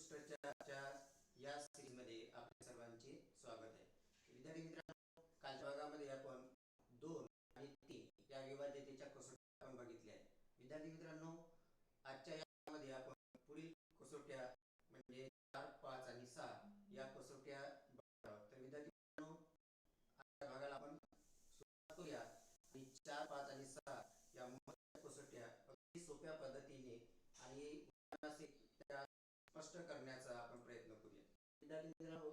पृष्ठच्या या सिरीजमध्ये आपल्या सर्वांचे स्वागत आहे. विद्यार्थी मित्रांनो कालच्या भागामध्ये आपण दोन आणि तीन या विभाज्यतेच्या कसोट्या आपण बघितल्या आहेत. विद्यार्थी मित्रांनो आजच्या यामध्ये आपण पुढील कसोट्या म्हणजे चार पाच आणि सहा या कसोट्या बघणार आहोत. तर विद्यार्थी मित्रांनो आजच्या भागाला आपण सुरुवात करूया आणि चार पाच आणि सहा या महत्त्वाच्या कसोट्या अगदी सोप्या पद्धतीने आणि स्पष्ट करण्याचा आपण प्रयत्न करूया. विद्यार्थी मित्रांनो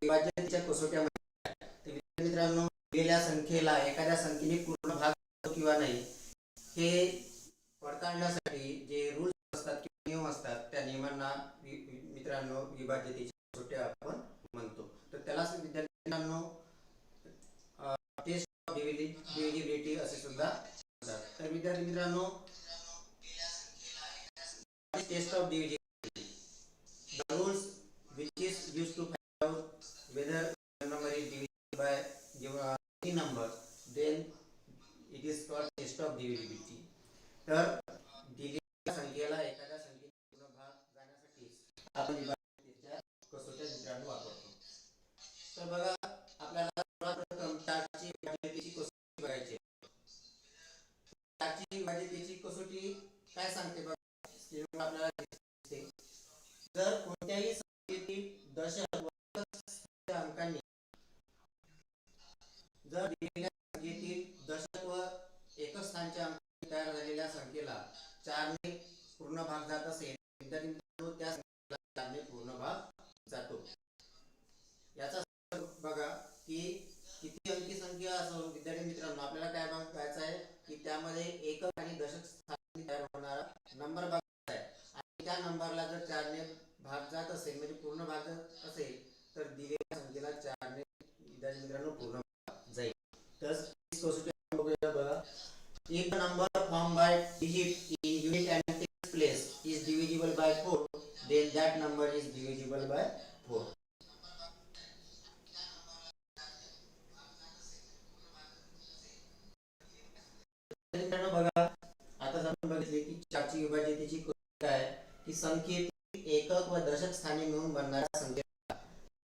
विभाजनाच्या कसोट्यामध्ये तर विद्यार्थी मित्रांनो दिलेल्या संख्येला एखाद्या संख्येने पूर्ण भाग किंवा नाही हे पडताळण्यासाठी जे रूल्स असतात किंवा नियम असतात त्या नियमांना मित्रांनो विभाज्यतेच्या ટેસ્ટ ઓફ ડીવીઝન एकक तयार झालेल्या संख्येला चारने पूर्ण भाग जात असेल विद्यार्थी मित्रांनो त्या संख्येला चारने पूर्ण भाग जातो याचा अर्थ बघा की किती अंकी संख्या असो विद्यार्थी मित्रांनो आपल्याला काय बघायचं आहे की त्यामध्ये एकक आणि दशक स्थानी तयार होणारा नंबर बघायचा आहे आणि त्या नंबरला जर चारने भाग जात असेल म्हणजे पूर्ण भाग जात असेल तर दिलेल्या संख्येला चारने विद्यार्थी मित्रांनो पूर्ण भाग जाईल तर ही कसोटी आपण बघूया बघा if the number formed by digit in unit and takes place is divisible by 4 then that number is divisible by 4 मित्रांनो बघा आता आपण बघितले की चारची विभाज्यतेची कसोटी काय आहे? की संख्येतील एकक व दशक स्थानी मिळून बनणाऱ्या संख्येला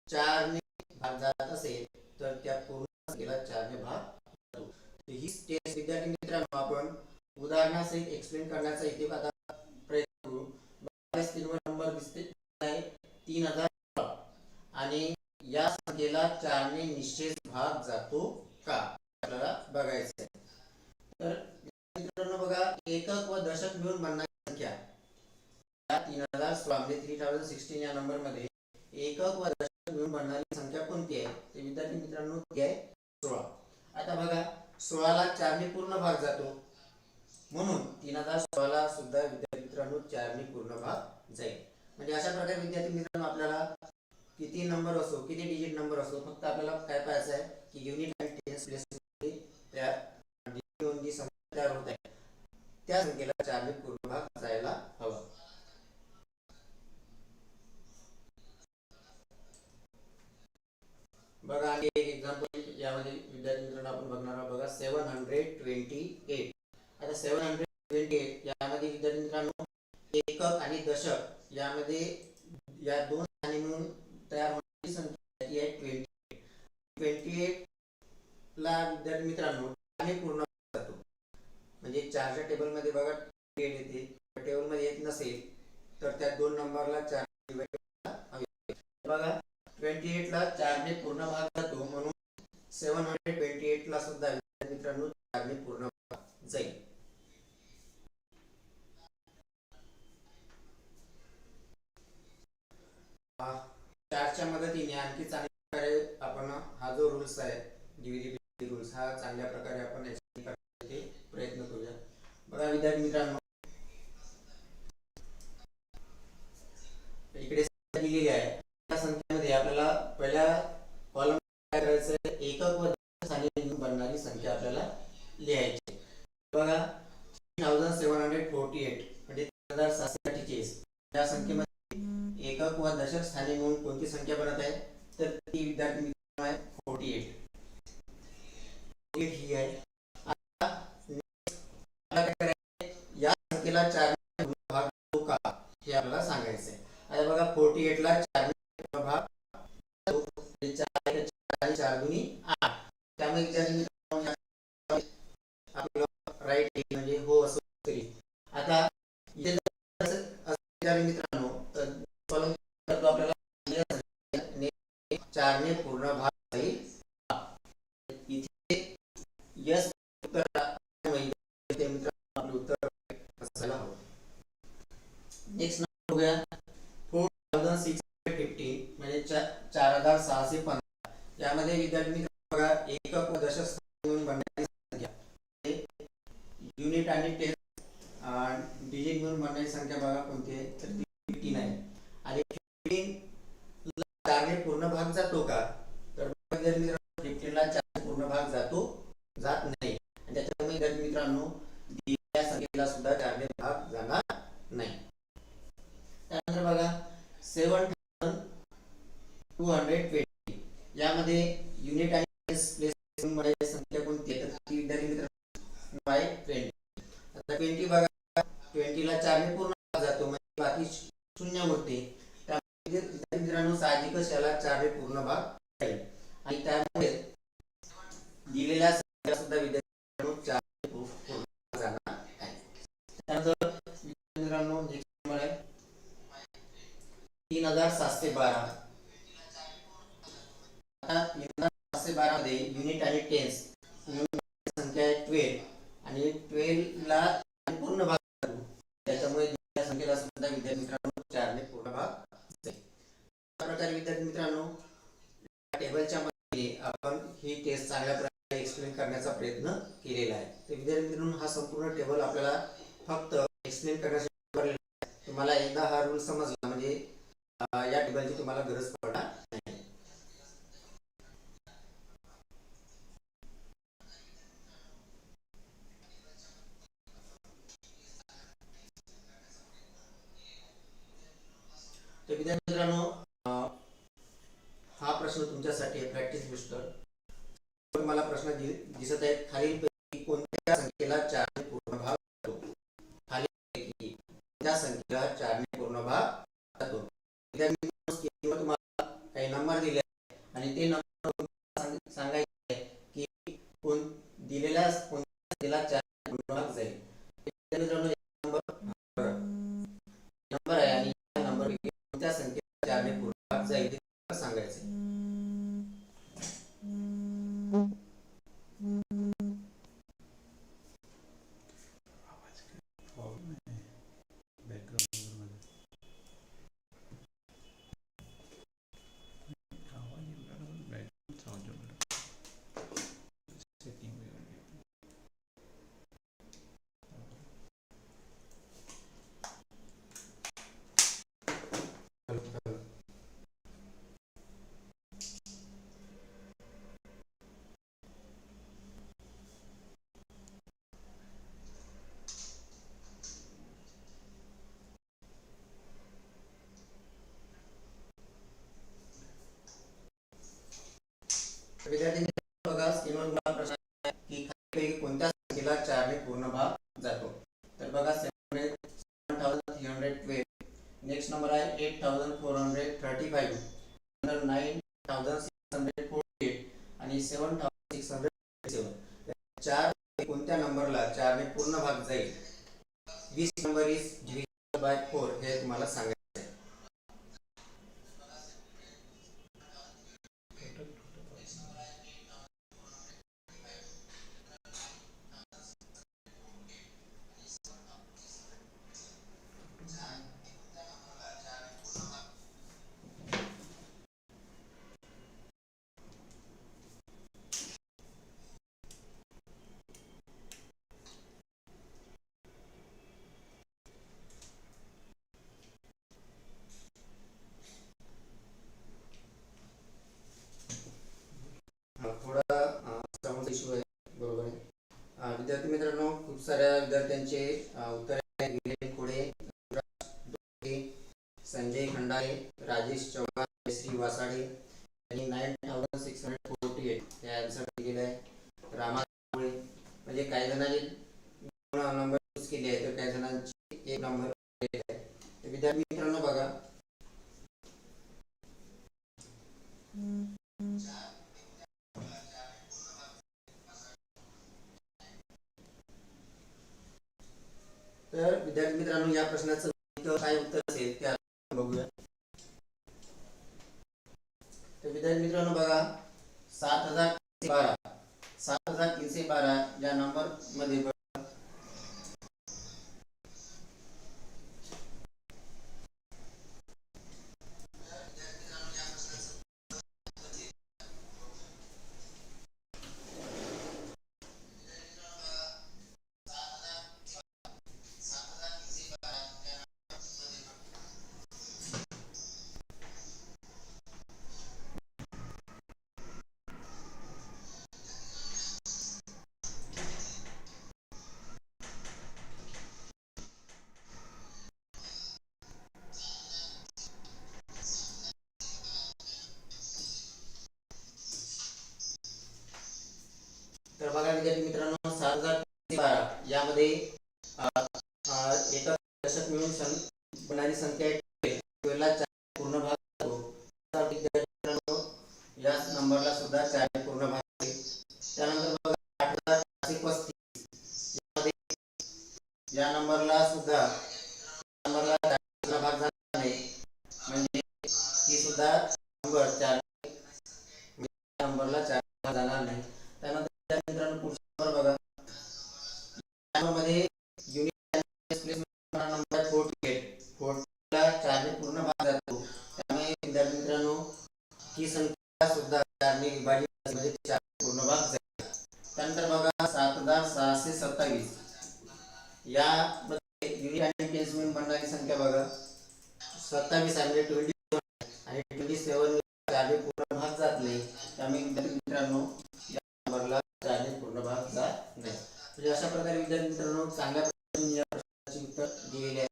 चारने भाग जात असेल तर त्या पूर्ण संख्येला चारने भाग. जातो ही टेस्ट विद्यार्थी मित्रांनो आपण उदाहरणासहित एक्सप्लेन करण्याचा इथे आता प्रयत्न करू. बावीस स्क्रीनवर नंबर दिसते. आहे तीन हजार आणि या संख्येला चारने निश्चित भाग जातो का? आपल्याला बघायचं आहे तर मित्रांनो बघा एकक व दशक मिळून बनणारी संख्या. या तीन हजार सोळा म्हणजे थ्री थाउजंड सिक्स्टीन या नंबरमध्ये एकक व दशक मिळून बनणारी संख्या कोणती आहे? ते विद्यार्थी मित्रांनो ती आहे सोळा. आता बघा सोळाला चारने पूर्ण भाग जातो. म्हणून तीन हजार सोळाला सुद्धा विद्यार्थी मित्रांनो चारने पूर्ण भाग जाईल. म्हणजे अशा प्रकारे विद्यार्थी मित्रांनो आपल्याला किती नंबर असो किती डिजिट नंबर असो फक्त आपल्याला काय पाहायचं आहे की युनिट आणि टेन्स प्लेस जी संख्या तयार होत आहे त्या संख्येला चारने पूर्ण भाग जायला हवा. बघा एक एक्झाम्पल यामध्ये विद्यार्थी मित्रांनो आपण बघणार आहोत. बघा सेवन हंड्रेड ट्वेंटी एट आता सेवन हंड्रेड ट्वेंटी एट यामध्ये विद्यार्थी मित्रांनो एकक आणि दशक यामध्ये या दोन पूर्ण भाग आणि त्यामुळे दिलेल्या सुद्धा तीन हजार सातशे बारा. सातशे बारा मध्ये युनिट आणि टेन्स संख्या आहे ट्वेल्व आणि ट्वेल्वला पूर्ण भाग त्याच्यामुळे संख्येला विद्यार्थी मित्रांनो पूर्ण भाग विद्यार्थी मित्रांनो टेबलच्या मध्ये आपण ही टेस्ट चांगल्या प्रकारे एक्सप्लेन करण्याचा प्रयत्न केलेला आहे. तर विद्यार्थी हा संपूर्ण टेबल आपल्याला फक्त एक्सप्लेन करण्यासाठी आहे. तुम्हाला एकदा हा रूल समजला म्हणजे या टेबलची तुम्हाला गरज पडणार नाही. तर विद्यार्थी मित्रांनो प्रश्न तुमच्यासाठी आहे प्रॅक्टिस बुस्टर मला प्रश्न दिसत आहेत खालील Arrivederci. त्यांचे उत्तर विद्यार्थी मित्रांनो या प्रश्नाचं काय उत्तर? सात हजार सहाशे सत्तावीस. यामध्ये युनिट आणि प्लेसमेंट संख्या बघा. सत्तावीस आहे ट्वेंटी आणि ट्वेंटी सेवन चारने पूर्ण भाग जात नाही. त्यामुळे विद्यार्थी मित्रांनो या नंबरला चारने पूर्ण भाग जात नाही. म्हणजे अशा प्रकारे विद्यार्थी मित्रांनो चांगल्या प्रकारे या प्रश्नाचे उत्तर दिलेले आहे.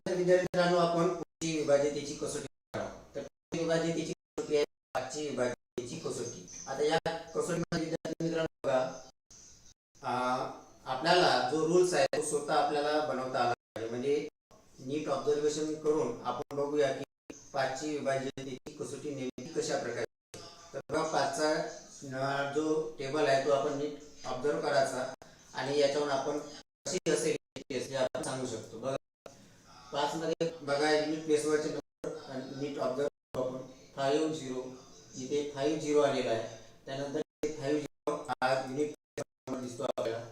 त्यानंतर विद्यार्थ्यांनो आपण पुढची विभाज्यतेची कसोटी तर पुढची विभाज्यतेची कसोटी आहे पाचची विभाज्यतेची कसोटी. आता या कसोटीमध्ये विद्यार्थी मित्रांनो बघा आपल्याला जो रूल्स आहे तो स्वतः आपल्याला बनवता आला पाहिजे. म्हणजे नीट ऑब्झर्वेशन करून आपण बघूया की पाचची विभाज्यतेची कसोटी नेमकी कशा प्रकारे तर बघा पाचचा जो टेबल आहे तो आपण नीट ऑब्झर्व करायचा. आणि याच्यावर आपण कशी असेल आपण सांगू शकतो. बघा मध्ये प्लेसवरचे नंबर नीट ऑब्झर्व आपण फाईव्ह झिरो इथे फाईव्ह झिरो आलेला आहे. त्यानंतर फाईव्ह झिरो हा युनिट दिसतो आपल्याला.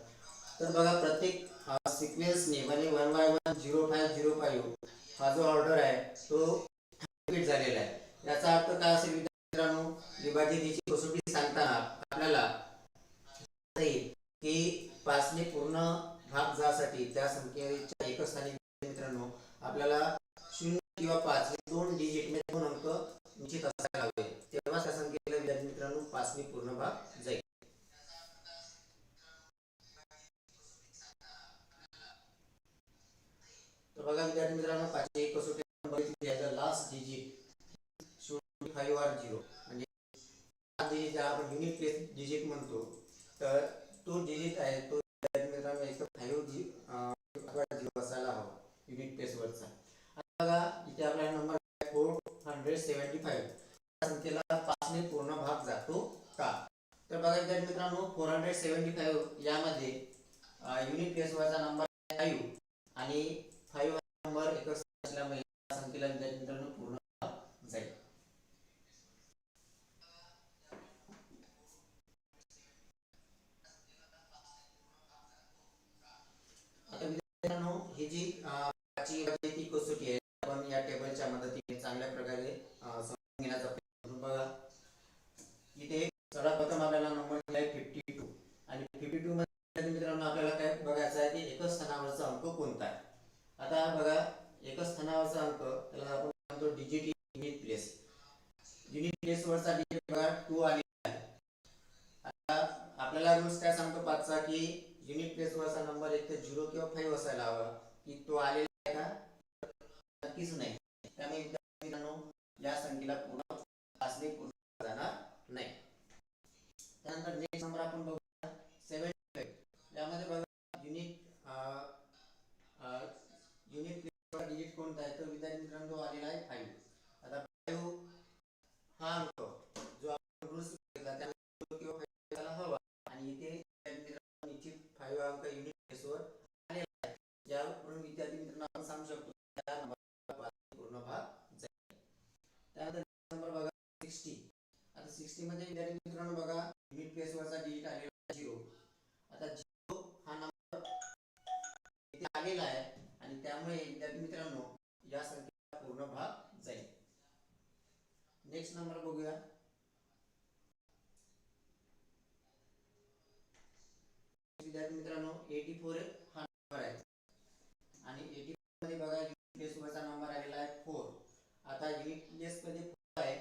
तर बघा प्रत्येक सिक्वेन्सने म्हणजे one by one zero five zero five हा. जो ऑर्डर आहे तो रिपीट झालेला आहे. याचा अर्थ काय असेल मित्रांनो? विभाजितेची कसोटी सांगताना आपल्याला की पाचने पूर्ण भाग जासाठी त्या संख्येच्या एकच स्थानी मित्रांनो आपल्याला किंवा पाच हे दोन डिजिट म्हणजे दोन अंक निश्चित असायला हवे तेव्हा त्या संख्येला विद्यार्थी मित्रांनो पाचने पूर्ण भाग जाईल. तर बघा विद्यार्थी मित्रांनो पाचशे एक कसोटी बघितली आहे लास्ट डिजिट शून्य फाईव्ह आर झिरो. म्हणजे हा डिजिट ज्याला आपण युनिट प्लेस डिजिट म्हणतो तर तो डिजिट आहे तो विद्यार्थी मित्रांनो एक फाईव्ह जी झिरो असायला हवा युनिट प्लेसवरचा आता बघा इथे आपला number four hundred seventy five संख्येला पाचने पूर्ण भाग जातो का? तर बघा विद्यार्थी मित्रांनो फोर हंड्रेड सेव्हन्टी फाईव्ह यामध्ये युनिट प्लेसवरचा नंबर फाईव्ह आणि फाईव्ह नंबर एकच युनिट प्लेस वरचा डिजिट बघा टू आलेला आहे आता आपल्याला रूल्स काय सांगतो पाचचा की युनिट प्लेस वरचा नंबर एक तर झिरो किंवा फाईव्ह असायला हवा की तो आलेला आहे का? नक्कीच नाही. त्यामुळे विद्यार्थी मित्रांनो या संख्येला पूर्ण पाचने पूर्ण जाणार नाही. त्यानंतर नेक्स्ट नंबर आपण बघू सेवन यामध्ये बघा युनिट युनिट डिजिट कोणता आहे तर विद्यार्थी मित्रांनो तो आलेला आहे फाईव्ह आता फाईव्ह हा अंक जो आपण रूल्स घेतला त्यामध्ये किंवा five त्याला हवा आणि इथे विद्यार्थी मित्रांनो निश्चित फाईव्ह अंक युनिट बेसवर आलेला आहे यावरून विद्यार्थी मित्रांनो आपण सांगू शकतो त्या नंबरला पूर्ण भाग जाईल त्यानंतर नंबर बघा सिक्स्टी आता सिक्स्टी मध्ये विद्यार्थी मित्रांनो बघा युनिट बेसवरचा डिजिट आलेला आहे झिरो आता झिरो हा नंबर इथे आलेला आहे आणि त्यामुळे विद्यार्थी मित्रांनो या संख्येचा पूर्ण भाग जाईल. नेक्स्ट नंबर बघूया. विद्यार्थी मित्रांनो एटी फोर हा नंबर आहे आणि एटी मध्ये बघा युनिट प्लेस वरचा नंबर आलेला आहे फोर आता युनिट प्लेस मध्ये फोर आहे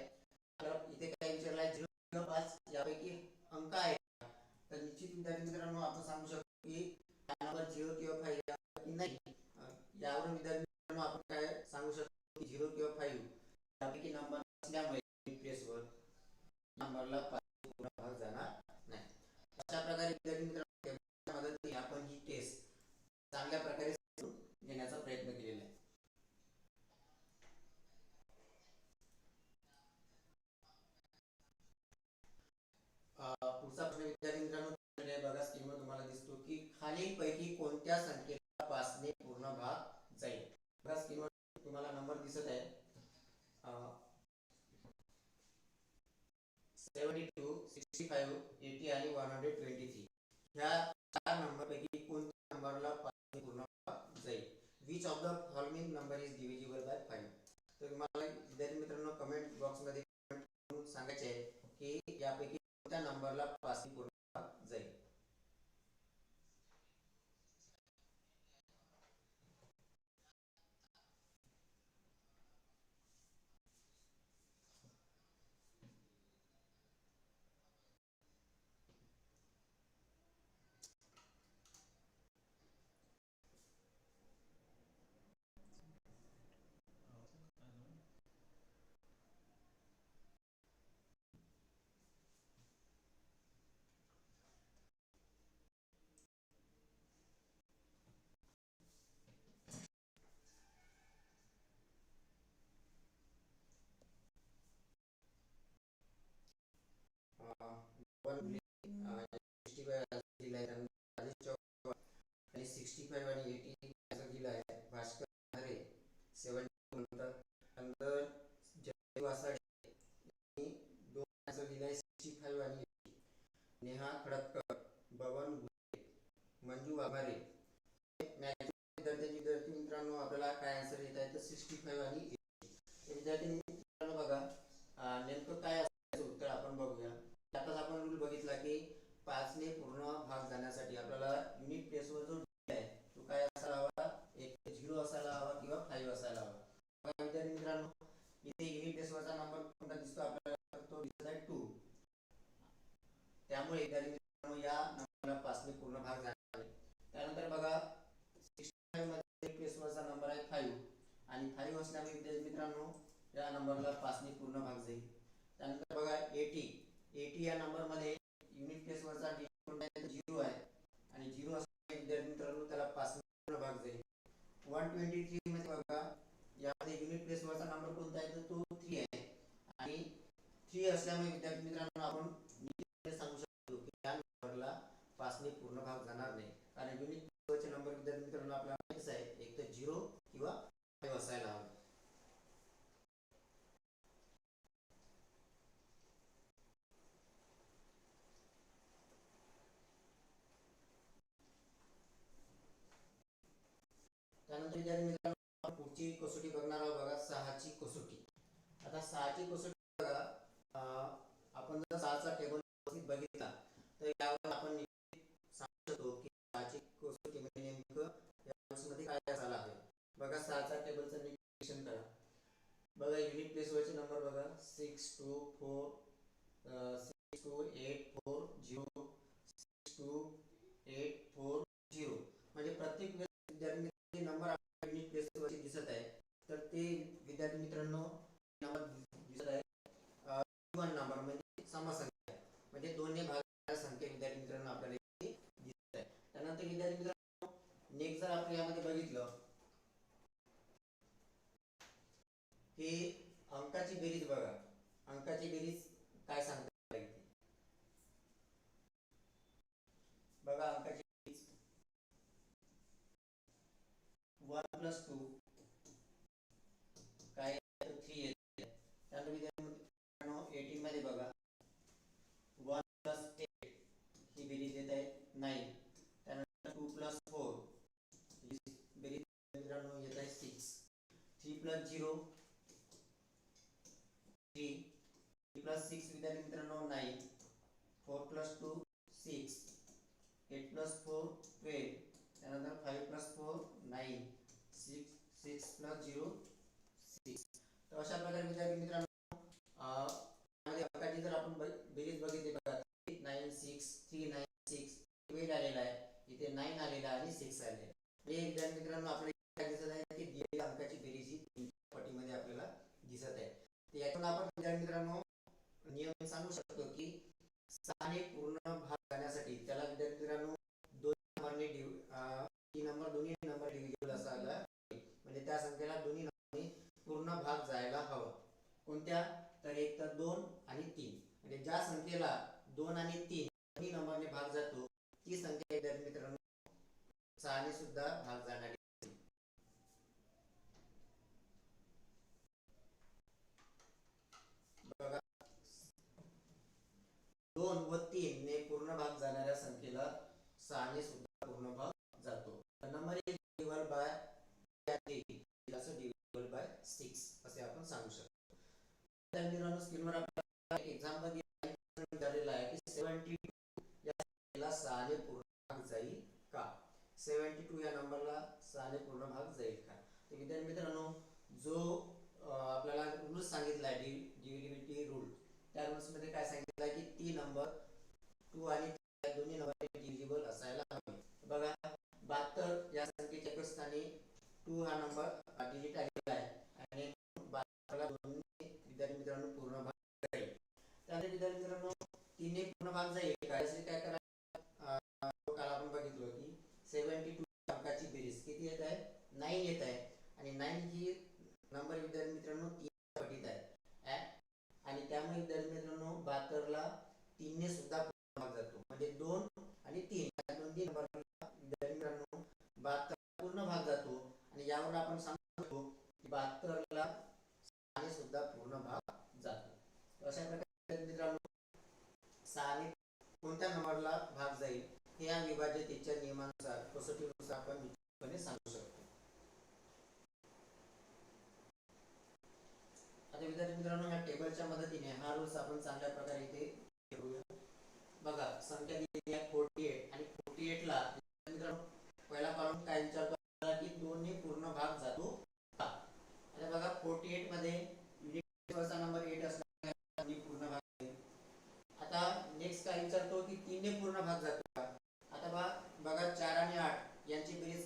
तर इथे काय विचारलं आहे झिरो किंवा पाच यापैकी अंक आहे का? तर निश्चित विद्यार्थी मित्रांनो आपण सांगू शकतो की हा नंबर झिरो किंवा फाईव्ह यापैकी नाही अं, यावरून विद्यार्थी मित्रांनो आपण काय सांगू शकतो की झिरो किंवा फाईव्ह यापैकी नंबर असल्यामुळे युनिट प्लेसवर नंबरला पाच पूर्ण भाग जाणार नाही अशा प्रकारे विद्यार्थी मित्रांनो टेबलच्या मदतीने आपण ही टेस्ट चांगल्या प्रकारे समजून घेण्याचा प्रयत्न केलेला आहे अं, पुढचा प्रश्न विद्यार्थी मित्रांनो दिलेला आहे बघा स्क्रीनवर तुम्हाला दिसतो की खालीलपैकी कोणत्या संख्येला पाचने पूर्ण भाग जाईल बघा स्क्रीनवर तुम्हाला नंबर दिसत आहे seventy two sixty five eighty आणि वन हंड्रेड ट्वेंटी थ्री ह्या चार नंबरपैकी कोणत्या नंबरला पाचने पूर्ण भाग जाईल which of the following number is divisible by five तर मला विद्यार्थी मित्रांनो कमेंट बॉक्समध्ये comment करून सांगायचे आहे की यापैकी कोणत्या नंबरला पाचने पूर्ण भाग जाईल वन सिक्स्टी फाईव्ह दिला आहे राजेश चव्हाण आणि सिक्स्टी फाईव्ह आणि एटी दिला आहे. भास्कर हरे सेवन म्हणतात नंतर जय वासाडे. यांनी दोन answer दिला आहे सिक्स्टी फाईव्ह आणि एटी. नेहा खडक्कर बबन गुरे मंजू आभारे. मॅथ्स विद्यार्थी विद्यार्थी मित्रांनो आपल्याला काय आन्सर येत आहे तर सिक्स्टी फाईव्ह आणि 80. तर विद्यार्थी मित्रांनो बघा अं, नेमकं काय असायचं उत्तर आपण बघूया आताच आपण रूल बघितला की पाचने पूर्ण भाग जाण्यासाठी आपल्याला युनिट प्लेसवर जो D आहे तो काय असायला हवा एक झिरो असायला हवा किंवा फाईव्ह असायला हवा बघा विद्यार्थी मित्रांनो. इथे युनिट टेस्टचा नंबर कोणता दिसतो आपल्याला? तो दिसत आहे टू त्यामुळे विद्यार्थी मित्रांनो या नंबरला पाचने पूर्ण भाग जाणार त्यानंतर बघा सिक्स्टी मध्ये प्लेसवरचा नंबर आहे फाईव्ह आणि फाईव्ह असल्यामुळे विद्यार्थी मित्रांनो या नंबरला पाचने पूर्ण भाग जाईल. त्यानंतर बघा एटी एटी या नंबरमध्ये युनिट प्लेसवरचा डिजिट कोणता आहे तर झिरो आहे आणि झिरो असल्यामुळे विद्यार्थी मित्रांनो त्याला पाचने पूर्ण भाग जाईल वन ट्वेंटी थ्री मध्ये बघा यामध्ये युनिट नंबर कोणता आहे तर तो थ्री आहे. आणि थ्री असल्यामुळे विद्यार्थी मित्रांनो आपण निश्चितपणे सांगू शकतो की या नंबरला पाचने पूर्ण भाग जाणार नाही. कारण युनिट प्लेसवरचे नंबर विद्यार्थी मित्रांनो आपल्याला माहितीच आहे एक तर झिरो किंवा फाईव्ह असायला हवा. त्यानंतर विद्यार्थी मित्रांनो आपण पुढची कसोटी बघणार आहोत बघा सहाची कसोटी आता सहाची कसोटी बघा. आपण जर सहाचा टेबल बघितला तर यावर आपण निश्चित सांगू शकतो की सहाची कसोटी म्हणजे नेमकं काय असायला हवे. बघा सहाचा टेबलचं निरीक्षण करा. बघा युनिट प्लेसवरचे नंबर बघा. Six two four six two eight four zero six two eight four zero म्हणजे प्रत्येक विद्यार्थी नंबर युनिट प्लेसवरती दिसत आहे. तर ते विद्यार्थी मित्रांनो दिसत आहे वन नंबर म्हणजे समसंख्या म्हणजे दोन्ही भागाला संख्या विद्यार्थी मित्रांनो आपल्याला दिसत आहे त्यानंतर विद्यार्थी मित्रांनो नेक्स्ट जर आपण यामध्ये बघितलं हे अंकाची बेरीज बघा अंकाची बेरीज काय सांगतात बघा अंकाची one plus two plus zero three three plus six विद्यार्थी मित्रांनो nine four plus two six eight plus four twelve त्यानंतर five plus four nine six six plus zero six तर अशा प्रकारे विद्यार्थी मित्रांनो जर आपण बेरीज बघितली बघा nine six three nine six twelve आलेला आहे. इथे नाईन आलेला आणि सिक्स आलेला आहे. विद्यार्थी मित्रांनो आपले काय दिसत आहे की दिलेल्या अंकाची बेरीज ही तीनच्या पटीमध्ये आपल्याला दिसत आहे तर यातून आपण विद्यार्थी मित्रांनो नियम सांगू शकतो की सहाने पूर्ण भाग जाण्यासाठी त्याला विद्यार्थी मित्रांनो दोन नंबरने तीन नंबर दोन्ही नंबर डिव्हिजिबल असायला म्हणजे त्या संख्येला दोन्ही नंबरने पूर्ण भाग जायला हवा. कोणत्या? तर एक तर दोन आणि तीन. म्हणजे ज्या संख्येला दोन आणि तीन दोन्ही नंबरने भाग जातो ती संख्या विद्यार्थी मित्रांनो सहाने सुद्धा भाग जाणारी बघा दोन व तीन ने पूर्ण भाग जाणाऱ्या संख्येला सहाने सुद्धा पूर्ण भाग जातो. नंबर एक divide by divide by six असे आपण सांगू शकतो. त्या मित्रांनो स्क्रीनवर आपल्याला एक्झाम्पल झालेला आहे की सेवन्टी या संख्येला सहाने पूर्ण भाग जाईल का? सेव्हन्टी टू या नंबरला सहाने पूर्ण भाग जाईल का? तर विद्यार्थी मित्रांनो जो आपल्याला रूल सांगितला आहे डिव्हिडिव्हिटी रूल त्या rules मध्ये काय सांगितलं आहे की ती नंबर टू आणि दोन्ही नंबर डिव्हिजिबल असायला हवे. बघा बहात्तर या संख्येच्या एकच स्थानी टू हा नंबर डिजिट आलेला आहे आणि बहात्तरला दोन्ही विद्यार्थी मित्रांनो पूर्ण भाग जाईल. त्यानंतर विद्यार्थी मित्रांनो तिन्ही पूर्ण भाग जाईल. काय काय करा काल आपण बघितलं की सेव्हन्टी टू अंकाची बेरीज किती येत आहे? नाईन येत आहे. आणि नाईन ही नंबर विद्यार्थी मित्रांनो तीन आणि त्यामुळे विद्यार्थी मित्रांनो बहात्तरला तीनने सुद्धा पूर्ण जातो. म्हणजे दोन आणि तीन. या दोन्ही नंबरला विद्यार्थी मित्रांनो बहात्तर पूर्ण भाग जातो. आणि यावर आपण सांगू शकतो की बहात्तरला सहाने सुद्धा पूर्ण भाग जातो. अशा प्रकारे मित्रांनो सहाने कोणत्या नंबरला भाग जाईल हे या विभाज्यतेच्या नियमानुसार कसोटीनुसार आपण निश्चितपणे सांगू शकतो आता विद्यार्थी मित्रांनो या टेबलच्या मदतीने हा रूल्स आपण चांगल्या प्रकारे इथे बघा संख्या दिली आहे फोर्टी एट आणि फोर्टी एट ला मित्रांनो पहिला कॉलम काय विचारतो आपल्याला की दोन्ही पूर्ण भाग जातो का आता बघा फोर्टी एटमध्ये युनिट वरचा नंबर एट असल्यामुळे दोन्ही पूर्ण भाग जाईल. आता नेक्स्ट काय विचारतो की तीनने पूर्ण भाग जातो का आता बघा बघा चार आणि आठ यांची बेरीज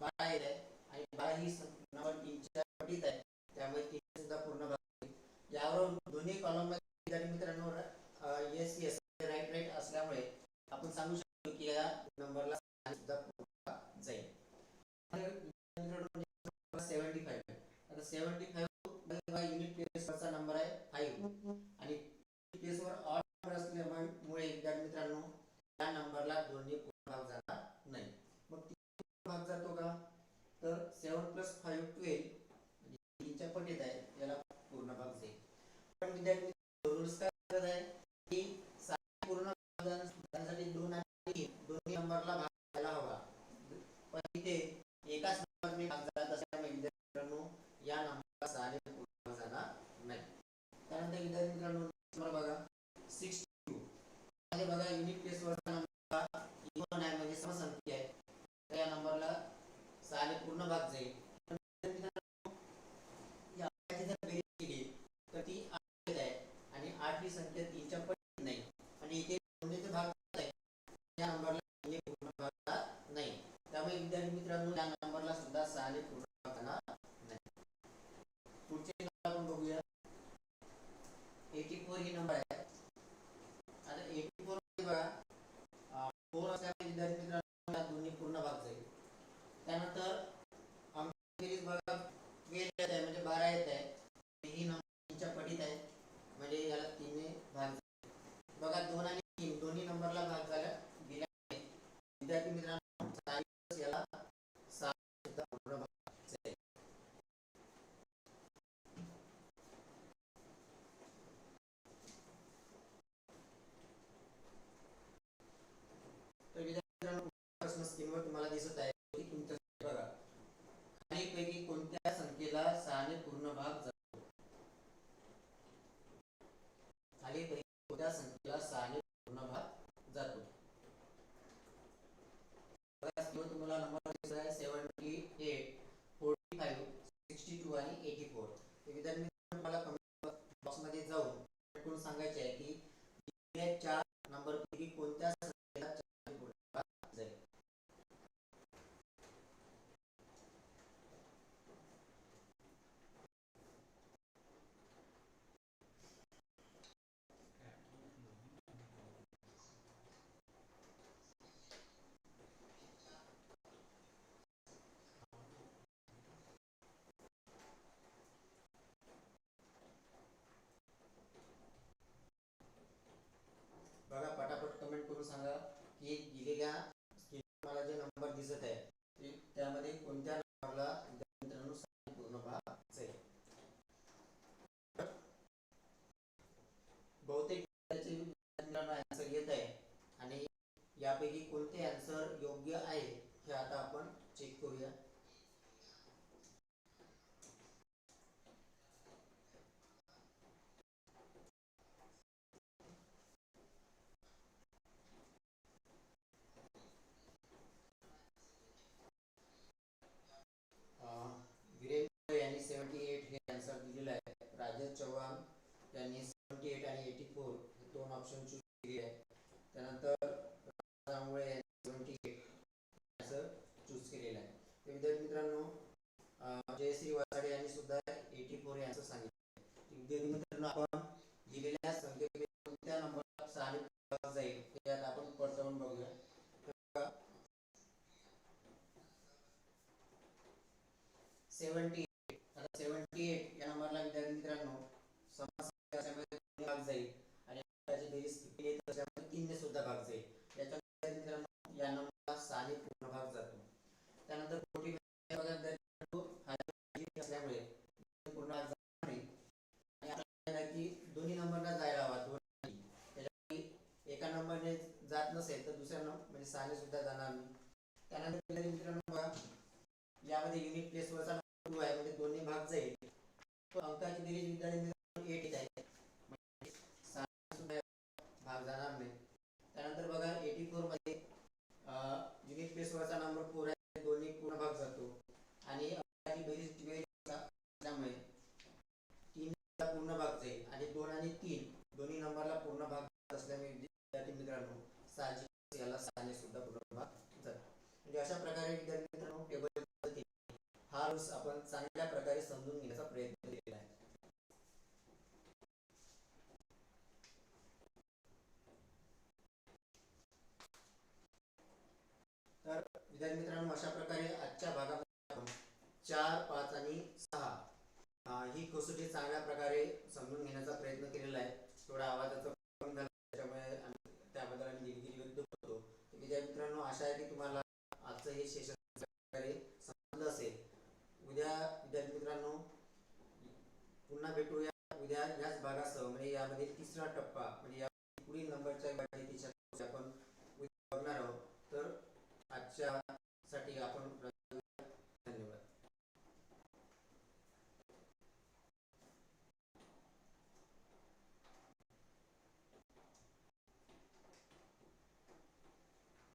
बारा येत आहे आणि बारा ही नंबर तीनच्या पटीत आहे त्यामुळे तीन सुद्धा पूर्ण भाग जाईल. यावर दोन्ही कॉलममध्ये विद्यार्थी मित्रांनो येस येस राईट राईट असल्यामुळे आपण सांगू शकतो की या नंबरला सुद्धा पूर्ण भाग जाईल सेव्हन्टी फाईव्ह आता सेव्हन्टी फाईव्ह युनिट प्लेसवरचा नंबर आहे फाईव्ह आणि प्लेसवर ऑड नंबर असल्यामुळे विद्यार्थी मित्रांनो या नंबरला दोन्ही पूर्ण भाग जाणार नाही मग तीन भाग जातो का तर सेवन प्लस फाईव्ह ट्वेल्व म्हणजे तीनच्या पटीत आहे याला पूर्ण भाग जाईल पण विद्यार्थी रूल्स काय करत आहे की सहा पूर्ण भाग जाण्या- जाण्यासाठी दोन आणि तीन दोन्ही नंबरला भाग द्यायला हवा पण इथे एकाच नंबरने भाग जात असल्यामुळे विद्यार्थी मित्रांनो या नंबरला सहाने पूर्ण भाग जाणार नाही त्यानंतर विद्यार्थी मित्रांनो नंबर बघा सिक्स टू मध्ये बघा युनिट प्लेसवरचा नंबर इव्हन आहे म्हणजे समसंख्या आहे तर या नंबरला सहाने पूर्ण भाग जाईल पण विद्यार्थी मित्रांनो, या अंकाची जर बेरीज केली तर ती आठ येत आहे आणि आठ ही संख्या तीनच्या पटीत नाही आणि इथे दोन्हीचे भाग जात आहे या नंबरला दोन्ही पूर्ण भाग जात नाही त्यामुळे विद्यार्थी मित्रांनो या नंबरला सुद्धा सहाने पूर्ण भाग जाणार नाही पुढचे नंबर आपण बघूया. एटी फोर ही नंबर आहे आता एटी फोर बघा फोर असल्यामुळे विद्यार्थी मित्रांनो या दोन्ही पूर्ण भाग जाईल त्यानंतर अंक बेरीज बघा ट्वेल्व येत आहे म्हणजे बारा येत आहे ही नंबरच्या पटीत आहे म्हणजे याला तीनने भाग जाईल बघा दोन आणि तीन दोन्ही नंबरला भाग झाला दिला आहे प्रश्न स्क्रीनवर तुम्हाला दिसत आहे की तुमच्या बघा खालीलपैकी कोणत्या संख्येला सहाने पूर्ण भाग जातो खालीलपैकी कोणत्या संख्येला सहाने पूर्ण भाग जातो बघा स्क्रीनवर तुम्हाला नंबर दिसत आहे seventy eight forty five sixty two आणि एटी फोर विद्यार्थी मित्रांनो, मला कमेंट बॉक्समध्ये जाऊन करून सांगायचे आहे की दिलेल्या चार नंबर पैकी कोणत्या संख्येला चारने पूर्ण भाग जाईल बघा पटापट कमेंट करून सांगा की दिलेल्या मला जे नंबर दिसत आहे त्यामध्ये कोणत्या नंबरला मित्रांनो पूर्ण भाग जाईल बहुतेक विद्यार्थ्यांचे आन्सर येत आहे आणि यापैकी कोणते आन्सर योग्य आहे हे आता आपण चेक करूया अं, वीरेंद्र यांनी सेवन्टी एट हे आन्सर दिलेलं आहे चव्हाण यांनी सेवन्टी एट आणि एटी फोर हे दोन ऑप्शन चूज केले आहे त्यानंतर राममुळे यांनी सेवन्टी एट असं चूज केलेलं आहे. तर विद्यार्थी मित्रांनो जयश्री वासाडे यांनी सुद्धा एटी फोर यांचं सांगितलं विद्यार्थी मित्रांनो आपण दिलेल्या संख्येपैकी कोणत्या नंबरला सहाने जाईल ते आता आपण पडताळून बघूया. सेवन्टी सेवन्टी एट या नंबरला विद्यार्थी मित्रांनो समास त्याच्यामध्ये दोन भाग जाईल आणि त्याची बेरीज किती येईल त्याच्यामध्ये तीनने सुद्धा भाग जाईल याच्या विद्यार्थी मित्रांनो या नंबरला सहाने पूर्ण भाग जातो त्यानंतर मोठी बघा विद्यार्थी मित्रांनो, हा एक असल्यामुळे पूर्ण भाग जाणार नाही आणि आपल्याला की दोन्ही नंबरला जायला हवा दोन आणि तीन. त्याच्यापैकी एका नंबरने जात नसेल तर दुसऱ्या नंबर म्हणजे सहाने सुद्धा जाणार नाही त्यानंतर विद्यार्थी मित्रांनो बघा यामध्ये युनिट प्लेस वरचा टू आहे म्हणजे दोन्ही भाग जाईल तो अंकाची बेरीज विद्यार्थी मित्रांनो एट आहे म्हणजे सहा सुद्धा भाग जाणार नाही त्यानंतर बघा एटी फोरमध्ये युनिट प्लेस वरचा नंबर फोर आहे दोन्ही पूर्ण भाग जातो आणि अंकाची बेरीज बेरीज असल्यामुळे तीन ला पूर्ण भाग जाईल आणि दोन आणि तीन दोन्ही नंबरला पूर्ण भाग जात असल्यामुळे विद्यार्थी मित्रांनो साहजिक याला सहाने सुद्धा पूर्ण भाग जातो म्हणजे अशा प्रकारे विद्यार्थी मित्रांनो टेबल पद्धतीने हा रूस आपण चांगल्या प्रकारे समजून घेण्याचा प्रयत्न केला आहे. तर विद्यार्थी मित्रांनो अशा प्रकारे आजच्या भागामध्ये आपण चार पाच आणि सहा ही कसोटी चांगल्या प्रकारे समजून घेण्याचा प्रयत्न केलेला आहे. थोडा आवाजाचा कमी झाला त्याच्यामुळे आम्ही त्याबद्दल आम्ही दिलगिरी व्यक्त करतो तर विद्यार्थी मित्रांनो आशा आहे की तुम्हाला आजचं हे सेशन प्रकारे समजलं असेल उद्या विद्यार्थी मित्रांनो पुन्हा भेटूया याच भागासह म्हणजे यामधील तिसरा टप्पा म्हणजे या